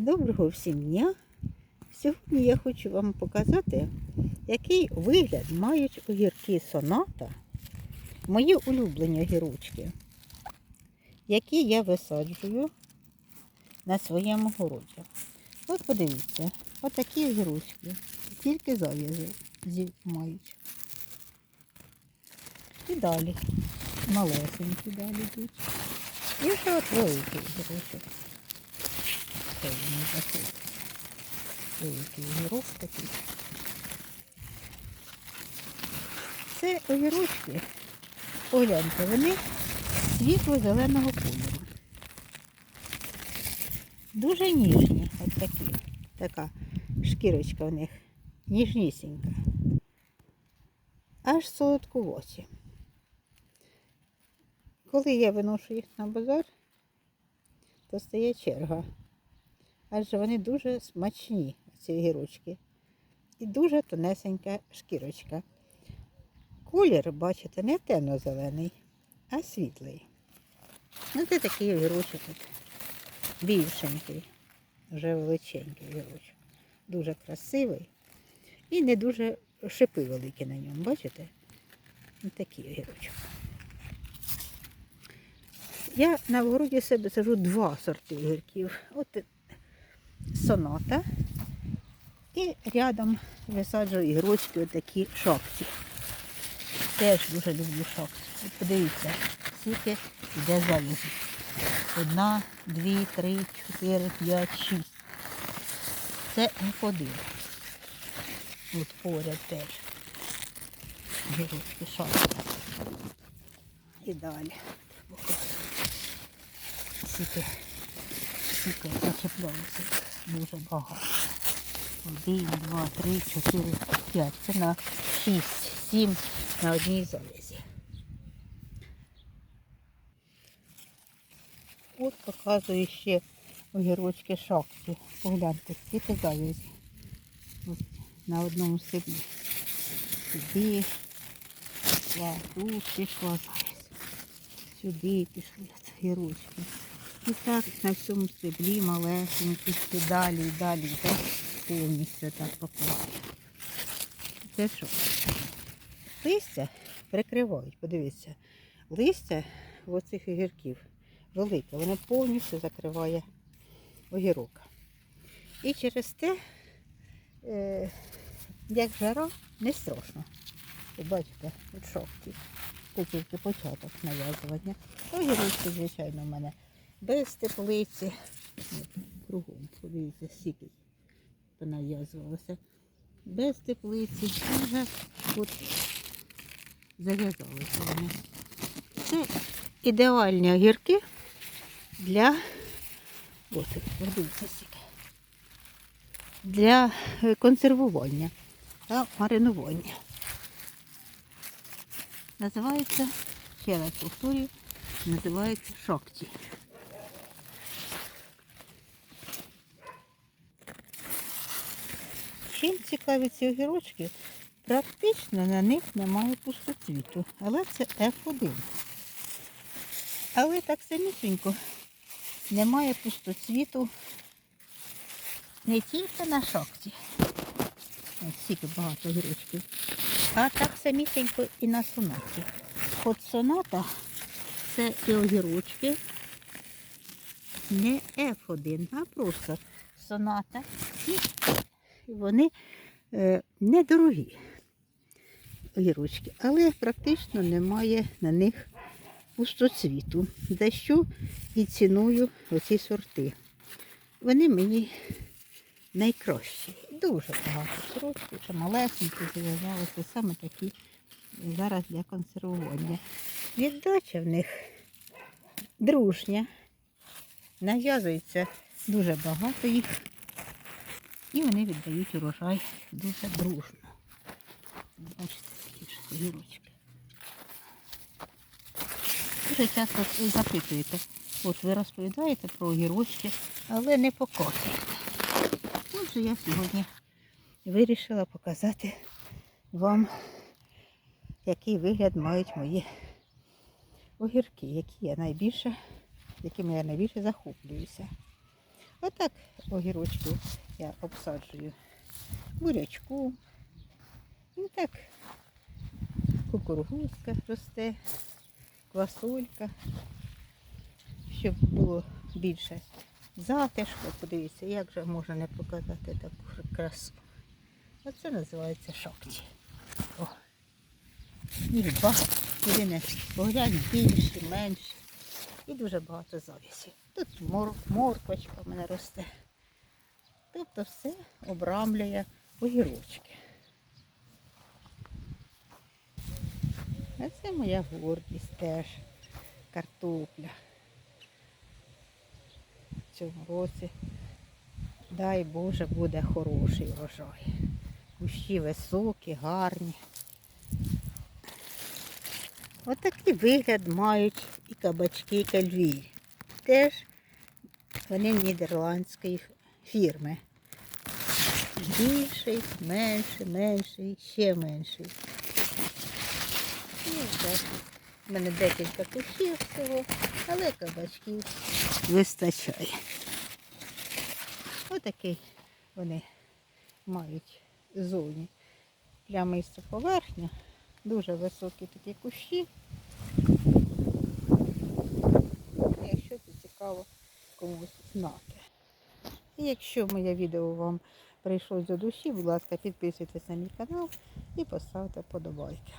Доброго всім дня! Сьогодні я хочу вам показати, який вигляд мають огірки соната, мої улюблені огірочки, які я висаджую на своєму городі. От подивіться, отакі огірочки, тільки зав'язи зі- мають. І далі. Малесенькі далі йдуть. І ще от великий. Це він такий. Великий огірок такий. Це огірочки. Погляньте, вони світло-зеленого кольору. Дуже ніжні, от такі. Така шкірочка в них ніжнісінька. Аж солодкуваті. Коли я виношу їх на базар, то стає черга. Адже вони дуже смачні, ці гірочки. І дуже тонесенька шкірочка. Колір, бачите, не темно-зелений, а світлий. Ну, це такий огірочок більшенький, вже величенький огірочок. Дуже красивий і не дуже шипи великі на ньому, бачите? Ось такий огірочок. Я на городі себе сажу два сорти огірків. От соната. І рядом висаджую ігрочки отакі шапці. Теж дуже люблю шапці. Подивіться, скільки йде залізу. Одна, дві, три, чотири, п'ять, шість. Це F1. От поряд теж. Гірочки шапці. І далі. Скільки, скільки зачепляється дуже багато. Один, два, три, чотири, п'ять. Це на шість, сім на одній залізі. От показую ще огірочки шапки. Погляньте, скільки залізі. На одному стеблі. Сюди, тут пішла залізь. Сюди пішли огірочки. І так на всьому стеблі малесенькі, і далі, і далі, так повністю так поклали. Це що? Листя прикривають, подивіться. Листя оцих огірків велике, воно повністю закриває огірок. І через те, е, як жара, не страшно. Бачите, от шовки. Це тільки початок нав'язування. Огірочки, звичайно, в мене без теплиці. Кругом, подивіться, скільки понав'язувалося. Без теплиці. І вже от зав'язалися вони. Це ідеальні огірки для от, подивіться, скільки. для е, консервування та маринування. Називається, ще раз повторюю, називається шокті. Чим цікаві ці огірочки? Практично на них немає пустоцвіту, але це F1. Але так самісінько немає пустоцвіту не тільки на шокті. Ось стільки багато огірочків, а так самісінько і на сонаті. От соната це і огірочки не F1, а просто соната. Вони е, недорогі огірочки, але практично немає на них пустоцвіту, за що і ціную оці сорти. Вони мені найкращі. Дуже багато сорочків, ще малесенькі зав'язалися, саме такі зараз для консервування. Віддача в них дружня. Нав'язується дуже багато їх. І вони віддають урожай дуже дружно. Бачите, такі ж огірочки. Дуже часто запитуєте, от ви розповідаєте про огірочки, але не показуєте. Отже, я сьогодні вирішила показати вам, який вигляд мають мої огірки, які я найбільше, якими я найбільше захоплююся. Отак огірочки я обсаджую бурячку. І так кукурузка росте, квасолька, щоб було більше затишку. Подивіться, як же можна не показати таку красу. Оце називається шокті. О. Їх багато. Поглянь більші, менші. І дуже багато завісів. Тут мор, морквочка в мене росте. Тобто все обрамлює огірочки. А це моя гордість теж. Картопля. В цьому році, дай Боже, буде хороший врожай. Кущі високі, гарні. Отакий вигляд мають і кабачки кальві. Теж вони нідерландської фірми. Більший, менший, менший, ще менший. Ну, так. У мене декілька кущів всього, але кабачків вистачає. Отакий вони мають зовні плямиста поверхня. Дуже високі такі кущі. Якщо це цікаво комусь знати. Якщо моє відео вам прийшло до душі, будь ласка, підписуйтесь на мій канал і поставте подобайки.